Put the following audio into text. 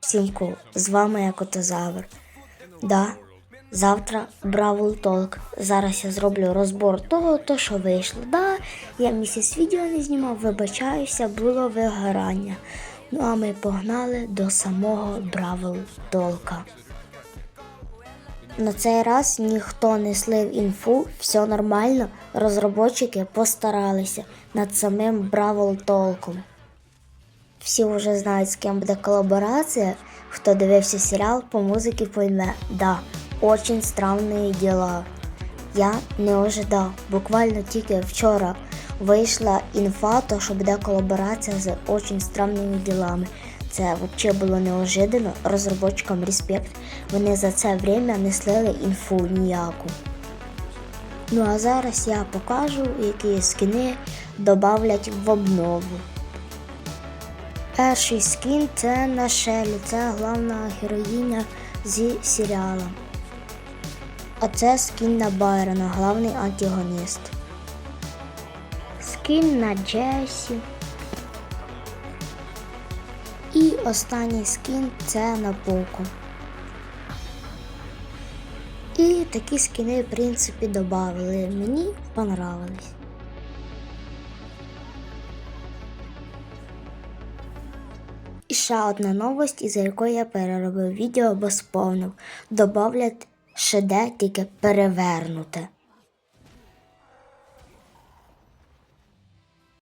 Всімку, з вами я Котозавр. Да, завтра Бравл Толк. Зараз я зроблю розбор того, то що вийшло. Да, я місяць відео не знімав, вибачаюся, було вигорання. Ну а ми погнали до самого Бравл Толка. На цей раз ніхто не слив інфу, все нормально. Розробники постаралися над самим Бравл Толком. Всі вже знають, з ким буде колаборація. Хто дивився серіал по музиці пойме, да, очень странні діла. Я не ожидав. Буквально тільки вчора вийшла інфа, то що буде колаборація з очень странними ділами. Це взагалі було неожиданно. Розробникам респект. Вони за це время не слили інфу ніяку. Ну а зараз я покажу, які скини додавлять в обнову. Перший скін це на Шелі, це головна героїня зі серіалу. А це скін на Байрона, головний антагоніст. Скін на Джесі. І останній скін це на Поку. І такі скини, в принципі, додали. Мені понравились. І ще одна новость, із-за якої я переробив відео, бо сповнив. Добавлять ще де тільки перевернуте.